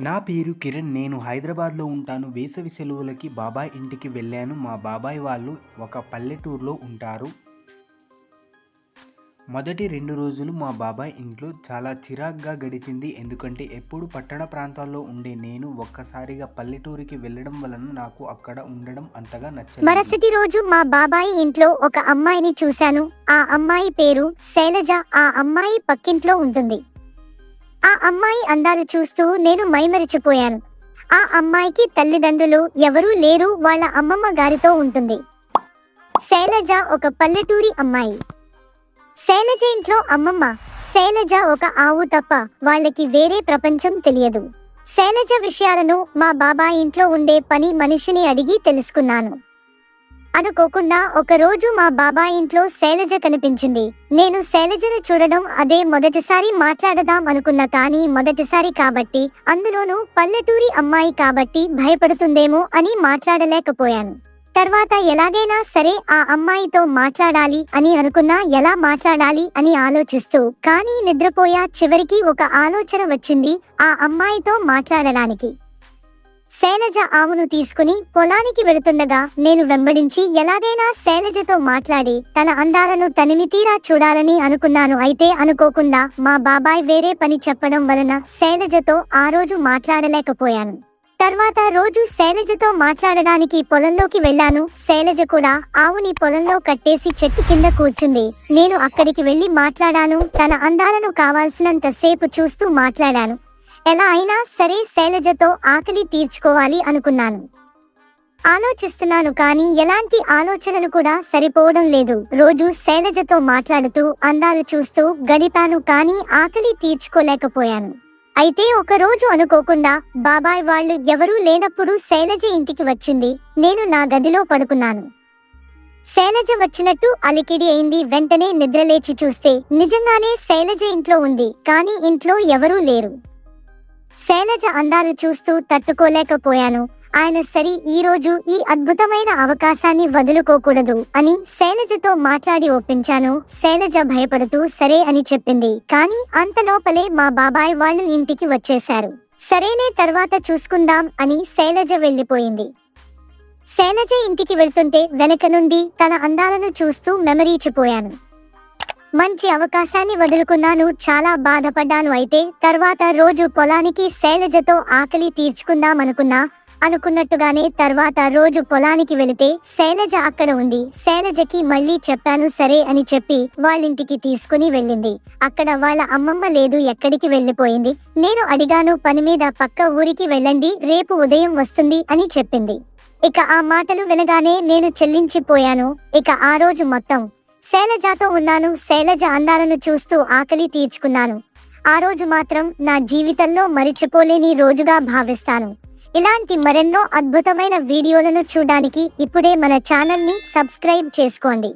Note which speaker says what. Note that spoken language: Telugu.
Speaker 1: నా పేరు కిరణ్ నేను హైదరాబాద్లో ఉంటాను. వేసవి సెలవులకి బాబాయ్ ఇంటికి వెళ్ళాను. మా బాబాయ్ వాళ్ళు ఒక పల్లెటూరులో ఉంటారు. మొదటి రెండు రోజులు మా బాబాయ్ ఇంట్లో చాలా చిరాగ్గా గడిచింది. ఎందుకంటే ఎప్పుడు పట్టణ ప్రాంతాల్లో ఉండే నేను ఒక్కసారిగా పల్లెటూరికి వెళ్ళడం వలన నాకు అక్కడ ఉండడం అంతగా నచ్చలేదు.
Speaker 2: మరుసటి రోజు మా బాబాయి ఇంట్లో ఒక అమ్మాయిని చూశాను. ఆ అమ్మాయి పేరు శైలజ. ఆ అమ్మాయి పక్కింట్లో ఉంటుంది. ఆ అమ్మాయి అందాలు చూస్తూ నేను మైమరిచిపోయాను. ఆ అమ్మాయికి తల్లిదండ్రులు ఎవరూ లేరు వాళ్ళ అమ్మమ్మ గారితో ఉంటుంది. శైలజ ఒక పల్లెటూరి అమ్మాయి. శైలజ ఇంట్లో అమ్మమ్మ. శైలజ ఒక ఆవు తప్ప వాళ్ళకి వేరే ప్రపంచం తెలియదు. శైలజ విషయాలను మా బాబాయ్ ఇంట్లో ఉండే పని మనిషిని అడిగి తెలుసుకున్నాను. అనుకోకుండా ఒకరోజు మా బాబాయ్ ఇంట్లో శైలజ కనిపించింది. నేను శైలజను చూడడం అదే మొదటిసారి మాట్లాడదాం అనుకున్నా కానీ మొదటిసారి కాబట్టి అందులోనూ పల్లెటూరి అమ్మాయి కాబట్టి భయపడుతుందేమో అని మాట్లాడలేకపోయాను. తర్వాత ఎలాగైనా సరే ఆ అమ్మాయితో మాట్లాడాలి అని అనుకున్నా ఎలా మాట్లాడాలి అని ఆలోచిస్తూ కానీ నిద్రపోయా చివరికి ఒక ఆలోచన వచ్చింది ఆ అమ్మాయితో మాట్లాడడానికి. శైలజ ఆవును తీసుకుని పొలానికి వెళుతుండగా నేను వెంబడించి ఎలాగైనా శైలజతో మాట్లాడి తన అందాలను తనిమితీరా చూడాలని అనుకున్నాను. అయితే అనుకోకుండా మా బాబాయ్ వేరే పని చెప్పడం వలన శైలజతో ఆ రోజు మాట్లాడలేకపోయాను. తర్వాత రోజు శైలజతో మాట్లాడడానికి పొలంలోకి వెళ్ళాను. శైలజ కూడా ఆవుని పొలంలో కట్టేసి చెట్టు కింద కూర్చుంది. నేను అక్కడికి వెళ్ళి మాట్లాడాను. తన అందాలను కావాల్సినంత సేపు చూస్తూ మాట్లాడాను. ఎలా అయినా సరే శైలజతో ఆకలి తీర్చుకోవాలి అనుకున్నాను. ఆలోచిస్తున్నాను కానీ ఎలాంటి ఆలోచనలు కూడా సరిపోవడం లేదు. రోజు శైలజతో మాట్లాడుతూ అందాలు చూస్తూ గడిపాను కానీ ఆకలి తీర్చుకోలేకపోయాను. అయితే ఒకరోజు అనుకోకుండా బాబాయ్ వాళ్ళు ఎవరూ లేనప్పుడు శైలజ ఇంటికి వచ్చింది. నేను నా గదిలో పడుకున్నాను. శైలజ వచ్చినట్టు అలికిడి అయింది. వెంటనే నిద్రలేచి చూస్తే నిజంగానే శైలజ ఇంట్లో ఉంది కానీ ఇంట్లో ఎవరూ లేరు. శైలజ అందాలు చూస్తూ తట్టుకోలేకపోయాను. ఆయన సరి ఈ రోజు ఈ అద్భుతమైన అవకాశాన్ని వదులుకోకూడదు అని శైలజతో మాట్లాడి ఒప్పించాను. శైలజ భయపడుతూ సరే అని చెప్పింది. కానీ అంతలోపలే మా బాబాయ్ వాళ్ళు ఇంటికి వచ్చేశారు. సరేనే తర్వాత చూసుకుందాం అని శైలజ వెళ్ళిపోయింది. శైలజ ఇంటికి వెళ్తుంటే వెనక నుండి తన అందాలను చూస్తూ మెమరీచిపోయాను మంచి అవకాశాన్ని వదులుకున్నాను చాలా బాధపడ్డాను అయితే తర్వాత రోజు పొలానికి శైలజతో ఆకలి తీర్చుకుందామనుకున్నా అనుకున్నట్టుగానే తర్వాత రోజు పొలానికి వెళితే శైలజ అక్కడ ఉంది. శైలజకి మళ్ళీ చెప్పాను సరే అని చెప్పి వాళ్ళింటికి తీసుకుని వెళ్ళింది. అక్కడ వాళ్ళ అమ్మమ్మ లేదు ఎక్కడికి వెళ్ళిపోయింది? నేను అడిగాను పని మీద పక్క ఊరికి వెళ్ళండి రేపు ఉదయం వస్తుంది అని చెప్పింది. ఇక ఆ మాటలు వినగానే నేను చెల్లించిపోయాను. ఇక ఆ రోజు మొత్తం శైలజతో ఉన్నాను శైలజ అందాలను చూస్తూ ఆకలి తీర్చుకున్నాను. ఆ రోజు మాత్రం నా జీవితంలో మరిచిపోలేని రోజుగా భావిస్తాను. ఇలాంటి మరెన్నో అద్భుతమైన వీడియోలను చూడడానికి ఇప్పుడే మన ఛానల్ని సబ్స్క్రైబ్ చేసుకోండి.